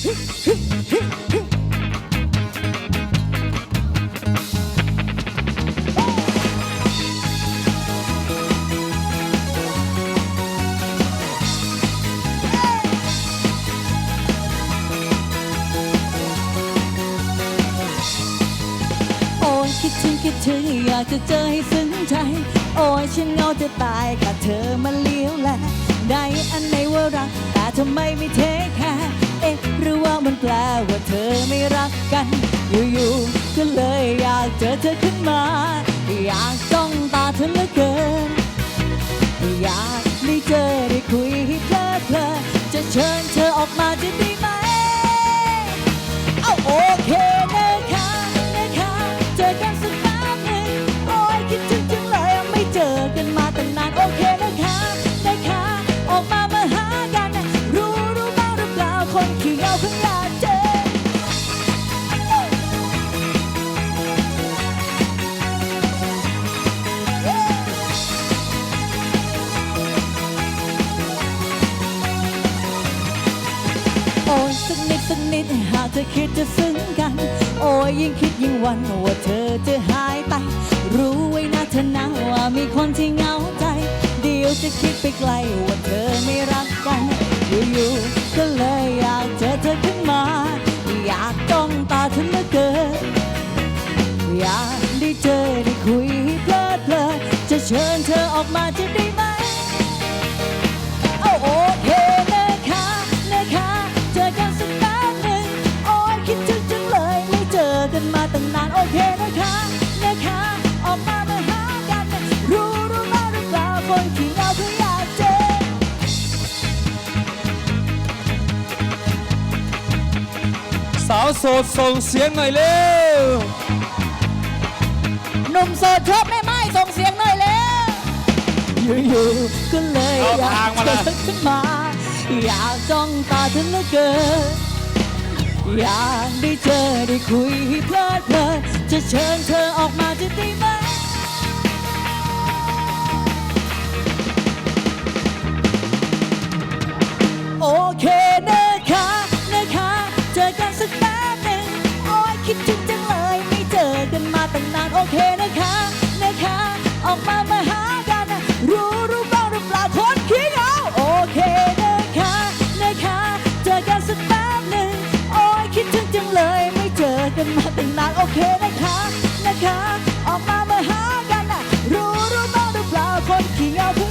โอ้ยคิดถึงคิดถึงอยากจะเจอให้ซึ้งใจ โอ้ยฉันเหงาจะตายขาดเธอมาเลี้ยวแลได้อันไหนว่ารัก แต่ทำไมไม่เทคแคร์ แปลว่าเธอไม่รักกัน อยู่ๆก็เลยอยากเจอเธอขึ้นมา อยากจ้องตาเธอเหลือเกิน อยากได้เจอได้คุยให้เพลิดเพลินจะเชิญเธอออกมาจะได้ไหม เอาโอเคนะคะนะคะเจอกันสักแป๊บหนึ่งโอ้ยคิดถึงจังเลยไม่เจอกันมาตั้งนานโอเค หากเธอคิดจะซึ้งกัน โอ้ยยิ่งคิดยิ่งหวันว่าเธอจะหายไป รู้ไว้นะเธอนะว่ามีคนที่เหงาใจ เดี๋ยวจะคิดไปไกลว่าเธอไม่รักกัน อยู่ๆก็เลยอยากเจอเธอขึ้นมา อยากจ้องตาเธอเหลือเกินอยากได้เจอได้คุยเพลิดเพลินจะเชิญเธอออกมาจะได้ไหม อกันมาตั้งนานโอเคนะคะนะคะออกมามาหากันรู้รู้บ้างหรือเปล่าคนขี้เหงาเพื่ออยากเจอสาวโสดส่งเสียงหน่อยเร็วหนุ่มโสดชอบแม่ไม้ส่งเสียงหน่อยแล้วอยู่ๆก็เลยเอาอยาทางกมาเจละอขึ้นมา อยากจ้องตาเธอเหลือเกิน อยากได้เจอได้คุยให้เพลิดเพลินจะเชิญเธอออกมาจะได้ไหมโอเคนะคะนะคะเจอกันสักแป๊บหนึ่งโอ้ยคิดถึงจังเลยไม่เจอกันมาตั้งนานโอเคนะคะนะคะันมาตั้งนานโอเคนะคะ นะคะ ออกมามาหากันนะรู้รู้บ้างหรือเปล่าคนขี้เหงาเพิ่